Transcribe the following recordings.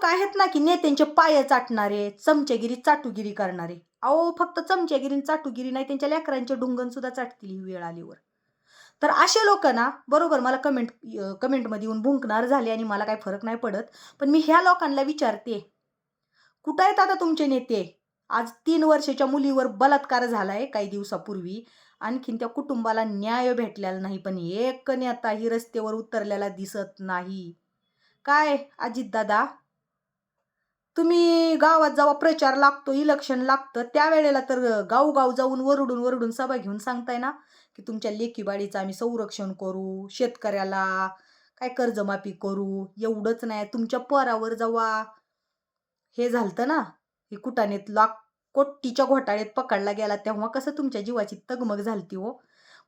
लोक आहेत ना की नेत्यांचे पाय चाटणारे चमचेगिरी चाटुगिरी करणारे. अहो फक्त चमचेगिरी चाटुगिरी नाही त्यांच्या लेकरांचे डुंगण सुद्धा चाटतील ही वेळ आलीवर तर असे लोक ना बरोबर मला कमेंट कमेंटमध्ये येऊन भुंकणार झाले आणि मला काही फरक नाही पडत पण मी ह्या लोकांना विचारते. कुठं आहेत आता तुमचे नेते? आज तीन वर्षाच्या मुलीवर बलात्कार झालाय काही दिवसापूर्वी. आणखीन त्या कुटुंबाला न्याय भेटलेला नाही पण एक नेता ही रस्त्यावर उतरलेला दिसत नाही. काय अजितदादा? तुम्ही गावात जेव्हा प्रचार लागतो इलेक्शन लागतं त्यावेळेला तर गावगाव जाऊन वरडून वरडून सभा घेऊन सांगताय ना की तुमच्या लेकीबाडीचं आम्ही संरक्षण करू शेतकऱ्याला काय कर्जमाफी करू एवढंच नाही. तुमच्या परावर जेव्हा हे झालतं ना हे कुटानेत लाख कोटीच्या घोटाळ्यात पकडला गेला तेव्हा कसं तुमच्या जीवाची तगमग झालती हो?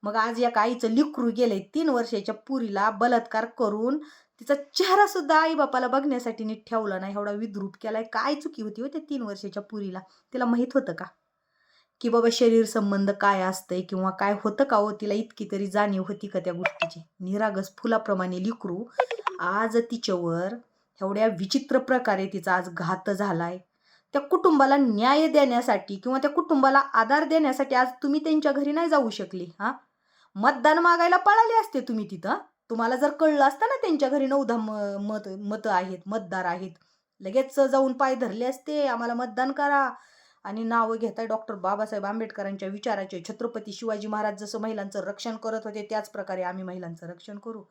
मग आज या आईचं लिकरू गेलंय तीन वर्षाच्या पुरीला बलात्कार करून तिचा चेहरा सुद्धा आई बापाला बघण्यासाठी नीट ठेवला नाही. एवढा विद्रूप केलाय. काय चुकी होती हो त्या तीन वर्षाच्या पुरीला? तिला माहीत होतं का? की बाबा शरीर संबंध काय असतंय किंवा काय होतं का हो? तिला इतकी तरी जाणीव होती का त्या गोष्टीची? निरागस फुलाप्रमाणे लिकरू आज तिच्यावर एवढ्या विचित्र प्रकारे तिचा आज घात झालाय. त्या कुटुंबाला न्याय देण्यासाठी किंवा त्या कुटुंबाला आधार देण्यासाठी आज तुम्ही त्यांच्या घरी नाही जाऊ शकली हा? मतदान मागायला पळाले असते तुम्ही तिथं? तुम्हाला जर कळलं असतं ना त्यांच्या घरी नऊदा म मत मतं आहेत मतदार आहेत. लगेच जाऊन पाय धरले असते आम्हाला मतदान करा. आणि नावं घेताय डॉक्टर बाबासाहेब आंबेडकरांच्या विचाराचे. छत्रपती शिवाजी महाराज जसं महिलांचं रक्षण करत होते त्याच प्रकारे आम्ही महिलांचं रक्षण करू.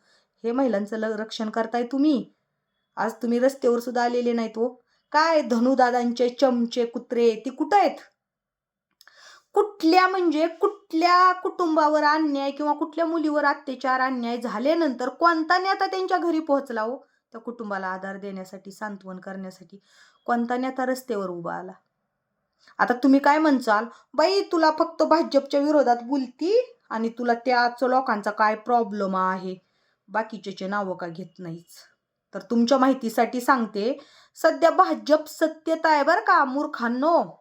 हे महिलांचं ल रक्षण करताय तुम्ही. आज तुम्ही रस्त्यावर सुद्धा आलेले नाहीत हो. काय धनुदादांचे चमचे कुत्रे ती कुठं आहेत? कुठल्या म्हणजे कुठल्या कुटुंबावर अन्याय किंवा कुठल्या मुलीवर अत्याचार अन्याय झाल्यानंतर कोणता नेता त्यांच्या घरी पोहोचला हो? त्या कुटुंबाला आधार देण्यासाठी सांत्वन करण्यासाठी कोणता नेता रस्त्यावर उभा आला? आता तुम्ही काय म्हणचाल? बाई तुला फक्त भाजपच्या विरोधात बोलती आणि तुला त्याच लोकांचा काय प्रॉब्लेम आहे? बाकीच्याचे नावं का घेत नाहीच? तर तुमच्या माहितीसाठी सांगते सध्या भाजप सत्यता आहे बरं का मूर्खांनो.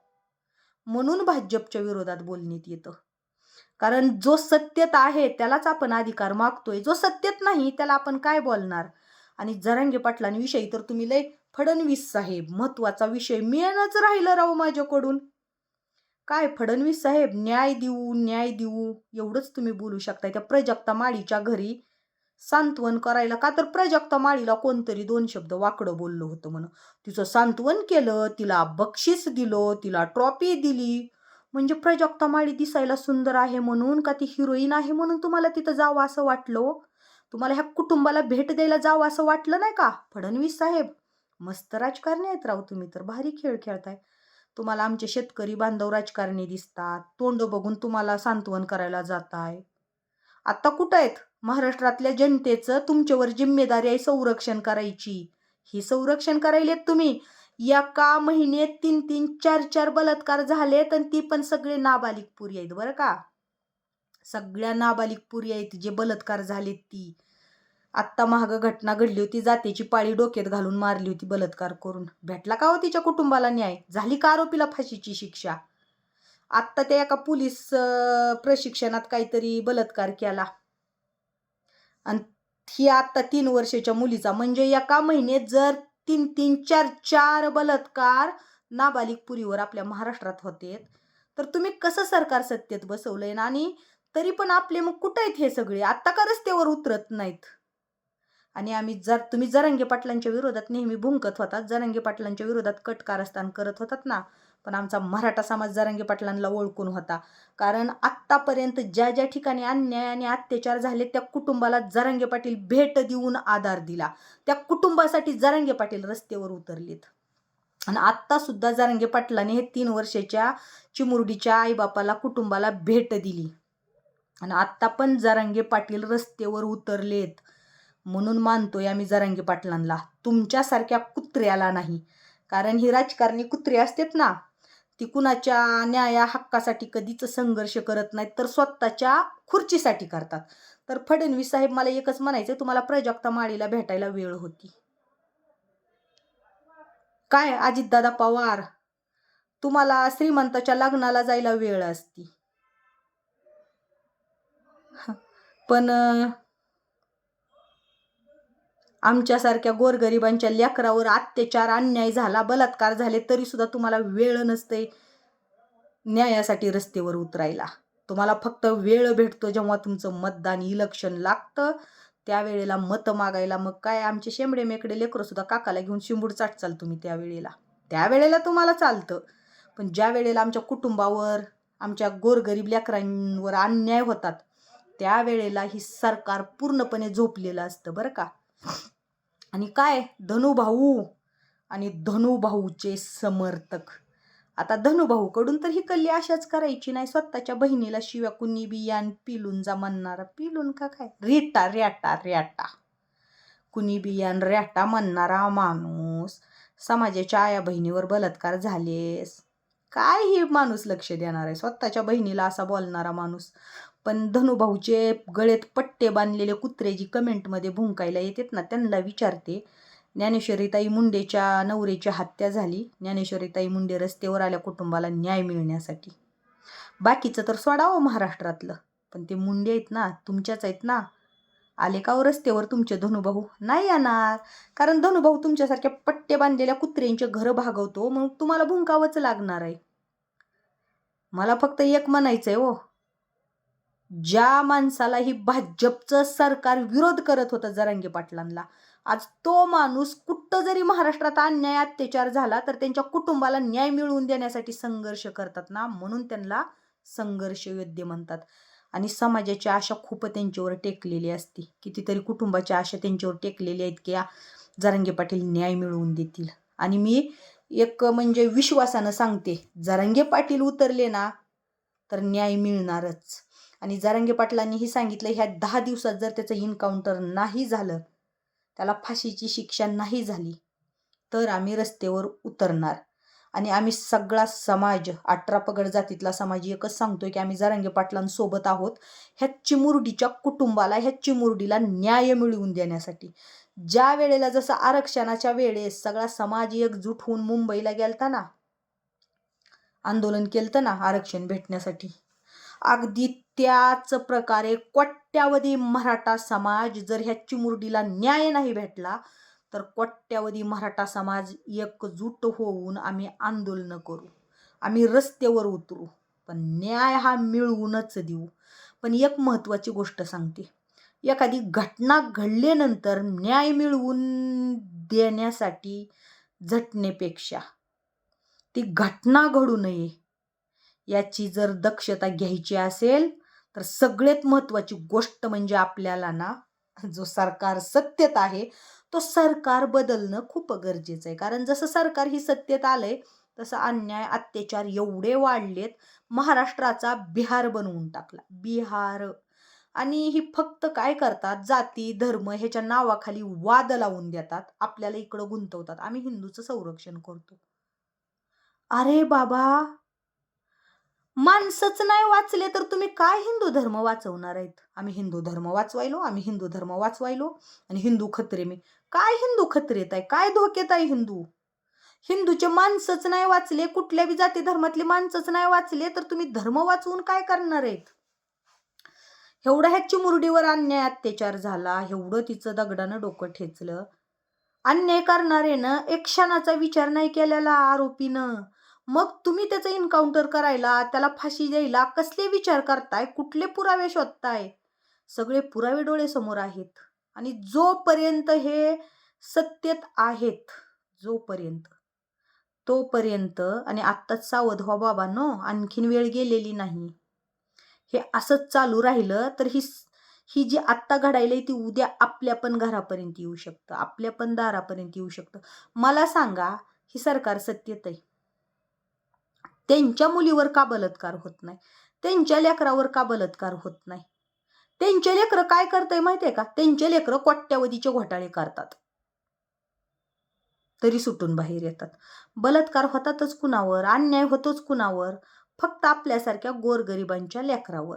म्हणून भाजपच्या विरोधात बोलण्यात येतं. कारण जो सत्यता आहे त्यालाच आपण अधिकार मागतोय. जो सत्यत नाही त्याला आपण काय बोलणार? आणि जरांगे पाटलांविषयी तर तुम्ही लय फडणवीस साहेब महत्त्वाचा विषय मेनच राहिलं राहू माझ्याकडून. काय फडणवीस साहेब न्याय देऊ न्याय देऊ एवढंच तुम्ही बोलू शकता त्या प्रजक्ता माळीच्या घरी सांत्वन करायला का? तर प्रजक्ता माळीला कोणतरी दोन शब्द वाकडं बोललं होतं म्हणून. तिचं सांत्वन केलं तिला बक्षीस दिलं तिला ट्रॉफी दिली. म्हणजे प्रजक्ता माळी दिसायला सुंदर आहे म्हणून का ती हिरोईन आहे म्हणून तुम्हाला तिथं जावं असं वाटलं? तुम्हाला ह्या कुटुंबाला भेट द्यायला जावं असं वाटलं नाही का? फडणवीस साहेब मस्त राजकारणी आहेत राव तुम्ही तर भारी खेळ खेळताय. तुम्हाला आमचे शेतकरी बांधव राजकारणी दिसतात. तोंड बघून तुम्हाला सांत्वन करायला जाताय. आता कुठं आहेत? महाराष्ट्रातल्या जनतेचं तुमच्यावर जिम्मेदारी आहे संरक्षण करायची. ही संरक्षण करायलेत तुम्ही. एका महिन्यात तीन तीन चार चार बलात्कार झालेत आणि ती पण सगळे नाबालिक पुरी आहेत बरं का. सगळ्या नाबालिक पुरी आहेत जे बलात्कार झालेत ती. आत्ता महाग घटना घडली होती जातीची पाळी डोक्यात घालून मारली होती बलात्कार करून. भेटला का हो तिच्या कुटुंबाला न्याय? झाली का आरोपीला फाशीची शिक्षा? आत्ता त्या एका पोलीस प्रशिक्षणात काहीतरी बलात्कार केला. आणि ही आत्ता तीन वर्षाच्या मुलीचा म्हणजे एका महिन्यात जर तीन तीन चार चार बलात्कार नाबालिक पुरीवर आपल्या महाराष्ट्रात होते तर तुम्ही कसं सरकार सत्तेत बसवलंय ना? आणि तरी पण आपले मग कुठं आहेत हे सगळे? आत्ता का रस्त्यावर उतरत नाहीत? आणि आम्ही जर तुम्ही जरंगे पाटलांच्या विरोधात नेहमी भुंकत होतात जरंगे पाटलांच्या विरोधात कट कारस्थान करत होतात ना पण आमचा मराठा समाज जरांगे पाटलांना ओळखून होता. कारण आत्तापर्यंत ज्या ज्या ठिकाणी अन्याय आणि अत्याचार झाले त्या कुटुंबाला जरांगे पाटील भेट देऊन आधार दिला. त्या कुटुंबासाठी जरांगे पाटील रस्त्यावर उतरलेत. आणि आत्तासुद्धा जरंगे जरांगे पाटलाने हे तीन वर्षाच्या चिमुरडीच्या आईबापाला कुटुंबाला भेट दिली. आणि आत्ता पण जरांगे पाटील रस्त्यावर उतरलेत. म्हणून मानतोय आम्ही जरांगे पाटलांना. तुमच्यासारख्या कुत्र्याला नाही. कारण ही राजकारणी कुत्रे असतात ना ती कुणाच्या न्याया हक्कासाठी कधीच संघर्ष करत नाहीत तर स्वतःच्या खुर्चीसाठी करतात. तर फडणवीस साहेब मला एकच म्हणायचं तुम्हाला प्रजक्ता माळीला भेटायला वेळ होती. काय अजितदादा पवार? तुम्हाला श्रीमंताच्या लग्नाला जायला वेळ असती. पण आमच्यासारख्या गोरगरिबांच्या लेकरावर अत्याचार अन्याय झाला बलात्कार झाले तरी सुद्धा तुम्हाला वेळ नसते न्यायासाठी रस्तेवर उतरायला. तुम्हाला फक्त वेळ भेटतो जेव्हा तुमचं मतदान इलेक्शन लागतं. त्यावेळेला मतं मागायला. मग काय? आमचे शेंबडे मेकडे लेकरं सुद्धा काकाला घेऊन शिंबूड चाटचाल तुम्ही त्यावेळेला. त्यावेळेला तुम्हाला चालतं. पण ज्या वेळेला आमच्या कुटुंबावर आमच्या गोरगरीब लेकरांवर अन्याय होतात त्यावेळेला ही सरकार पूर्णपणे झोपलेलं असतं बरं का. आणि काय? धनुभाऊ. आणि धनुभाऊचे समर्थक. आता धनुभाऊकडून तर ही कल्ली अशाच करायची नाही. स्वतःच्या बहिणीला शिव्या कुणी बियान पिलून जा म्हणणारा. पिलून का काय? रेटा रॅटा रॅटा. कुणी बियान रॅटा म्हणणारा माणूस. समाजाच्या आया बहिणीवर बलात्कार झालेस. काय ही माणूस लक्ष देणार आहे? स्वतःच्या बहिणीला असा बोलणारा माणूस. पण धनुभाऊचे गळेत पट्टे बांधलेले कुत्रे जी कमेंटमध्ये भुंकायला येतात ना त्यांना विचारते ज्ञानेश्वरीताई मुंडेच्या नवरीची हत्या झाली. ज्ञानेश्वरीताई मुंडे रस्त्यावर आल्या कुटुंबाला न्याय मिळण्यासाठी. बाकीचं तर सोडावं महाराष्ट्रातलं. पण ते मुंडे आहेत ना तुमच्याच आहेत ना. आले का हो रस्त्यावर तुमचे धनुभाऊ? नाही येणार. कारण धनुभाऊ तुमच्यासारख्या पट्टे बांधलेल्या कुत्र्यांचे घरं भागवतो मग तुम्हाला भुंकावंच लागणार आहे. मला फक्त एक म्हणायचं आहे हो ज्या माणसाला ही भाजपचं सरकार विरोध करत होतं जरांगे पाटलांना आज तो माणूस कुठं जरी महाराष्ट्रात अन्याय अत्याचार झाला तर त्यांच्या कुटुंबाला न्याय मिळवून देण्यासाठी संघर्ष करतात ना? म्हणून त्यांना संघर्ष योद्धे म्हणतात. आणि समाजाची आशा खूप त्यांच्यावर टेकलेली असते. कितीतरी कुटुंबाची आशा त्यांच्यावर टेकलेली आहेत की या जरांगे पाटील न्याय मिळवून देतील. आणि मी एक म्हणजे विश्वासानं सांगते जरांगे पाटील उतरले ना तर न्याय मिळणारच. आणि जारंगे पाटलांनीही सांगितलं ह्या दहा दिवसात जर त्याचं इन्काउंटर नाही झालं त्याला फाशीची शिक्षा नाही झाली तर आम्ही रस्त्यावर उतरणार. आणि आम्ही सगळा समाज अठरा पगड जातीतला समाज एकच सांगतोय की आम्ही जारंगे पाटलांसोबत आहोत. ह्या चिमुरडीच्या कुटुंबाला ह्या चिमुरडीला न्याय मिळवून देण्यासाठी. ज्या वेळेला जसं आरक्षणाच्या वेळेस सगळा समाज एकजूट होऊन मुंबईला गेलता ना आंदोलन केलं ना आरक्षण भेटण्यासाठी अगदी त्याच प्रकारे कोट्यावधी मराठा समाज जर ह्या चिमुरडीला न्याय नाही भेटला तर कोट्यावधी मराठा समाज एकजूट होऊन आम्ही आंदोलनं करू. आम्ही रस्त्यावर उतरू. पण न्याय हा मिळवूनच देऊ. पण एक महत्त्वाची गोष्ट सांगते. एखादी घटना घडल्यानंतर न्याय मिळवून देण्यासाठी झटण्यापेक्षा ती घटना घडू नये याची जर दक्षता घ्यायची असेल तर सगळ्यात महत्त्वाची गोष्ट म्हणजे आपल्याला ना जो सरकार सत्तेत आहे तो सरकार बदलणं खूप गरजेचं आहे. कारण जसं सरकार ही सत्तेत आलंय तसं अन्याय अत्याचार एवढे वाढलेत महाराष्ट्राचा बिहार बनवून टाकला. बिहार. आणि ही फक्त काय करतात? जाती धर्म ह्याच्या नावाखाली वाद लावून देतात. आपल्याला इकडं गुंतवतात. आम्ही हिंदूचं संरक्षण करतो. अरे बाबा! माणसंच नाही वाचले तर तुम्ही काय हिंदू धर्म वाचवणार आहेत? आम्ही हिंदू धर्म वाचवायलो आम्ही हिंदू धर्म वाचवायलो. आणि हिंदू खत्रे मी. काय हिंदू खत्रेत आहे काय धोकेत आहे हिंदू? हिंदूचे माणसंच नाही वाचले कुठल्या बी जाती धर्मातले माणसंच नाही वाचले तर तुम्ही धर्म वाचवून काय करणार आहेत? एवढं ह्या चिमुरडीवर अन्याय अत्याचार झाला एवढं तिचं दगडानं डोकं ठेचलं. अन्याय करणारेनं एक क्षणाचा विचार नाही केलेला आरोपीनं. मग तुम्ही त्याचं इन्काउंटर करायला त्याला फाशी द्यायला कसले विचार करताय? कुठले पुरावे शोधताय? सगळे पुरावे डोळे समोर आहेत. आणि जोपर्यंत हे सत्यत आहेत जोपर्यंत. तोपर्यंत आणि आत्ताच सावध व्हा बाबांनो आणखीन वेळ गेलेली नाही. हे असंच चालू राहिलं तर ही ही जी आत्ता घडायला ती उद्या आपल्या पण घरापर्यंत येऊ शकतं. आपल्या पण दारापर्यंत येऊ शकतं. मला सांगा ही सरकार सत्यत आहे? त्यांच्या मुलीवर का बलात्कार होत नाही? त्यांच्या लेकरावर का बलात्कार होत नाही? त्यांचे लेकरं काय करतंय माहितीये का? त्यांचे लेकरं कोट्यावधीचे घोटाळे करतात. तरी सुटून बाहेर येतात. बलात्कार होतातच कुणावर? अन्याय होतोच कुणावर? फक्त आपल्यासारख्या गोरगरिबांच्या लेकरावर.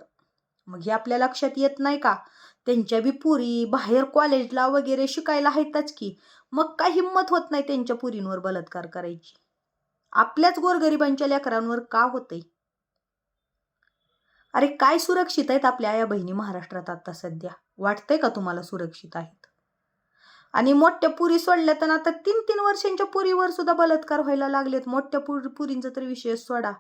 मग हे आपल्या लक्षात येत नाही का? त्यांच्या बी पुरी बाहेर कॉलेजला वगैरे शिकायला आहेतच की. मग काय हिंमत होत नाही त्यांच्या पुरींवर बलात्कार करायची? आपल्याच गोरगरिबांच्या लेकरांवर का होतंय? अरे काय सुरक्षित आहेत आपल्या या बहिणी महाराष्ट्रात आता सध्या? वाटतंय का तुम्हाला सुरक्षित आहेत? आणि मोठ्या पुरी सोडल्या तर आता तीन तीन वर्षांच्या पुरीवर सुद्धा बलात्कार व्हायला लागलेत. मोठ्या पुरी पुरींचा तर विषय सोडा.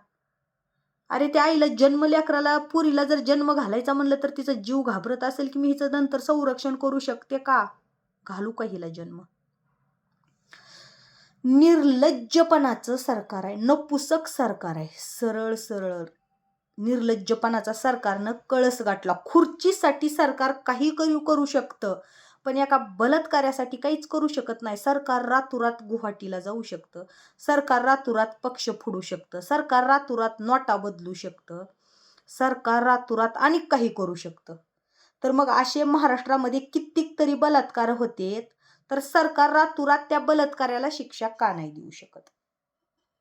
अरे त्या आईला जन्म लेकराला पुरीला जर जन्म घालायचा म्हणलं तर तिचा जीव घाबरत असेल की मी हिचं नंतर संरक्षण करू शकते का? घालू का हिला जन्म? निर्लज्जपणाचं सरकार आहे. नपुसक सरकार आहे. सरळ सरळ. निर्लज्जपणाचा सरकारनं कळस गाठला. खुर्चीसाठी सरकार काही करू करू शकतं पण एका बलात्कारासाठी काहीच करू शकत नाही. सरकार रातोरात गुवाहाटीला जाऊ शकतं. सरकार रातोरात पक्ष फोडू शकतं. सरकार रातोरात नोटा बदलू शकतं. सरकार रातोरात आणि काही करू शकतं. तर मग असे महाराष्ट्रामध्ये कित्येक तरी बलात्कार होतेत तर सरकार रातोरात त्या बलात्काराला शिक्षा का नाही देऊ शकत?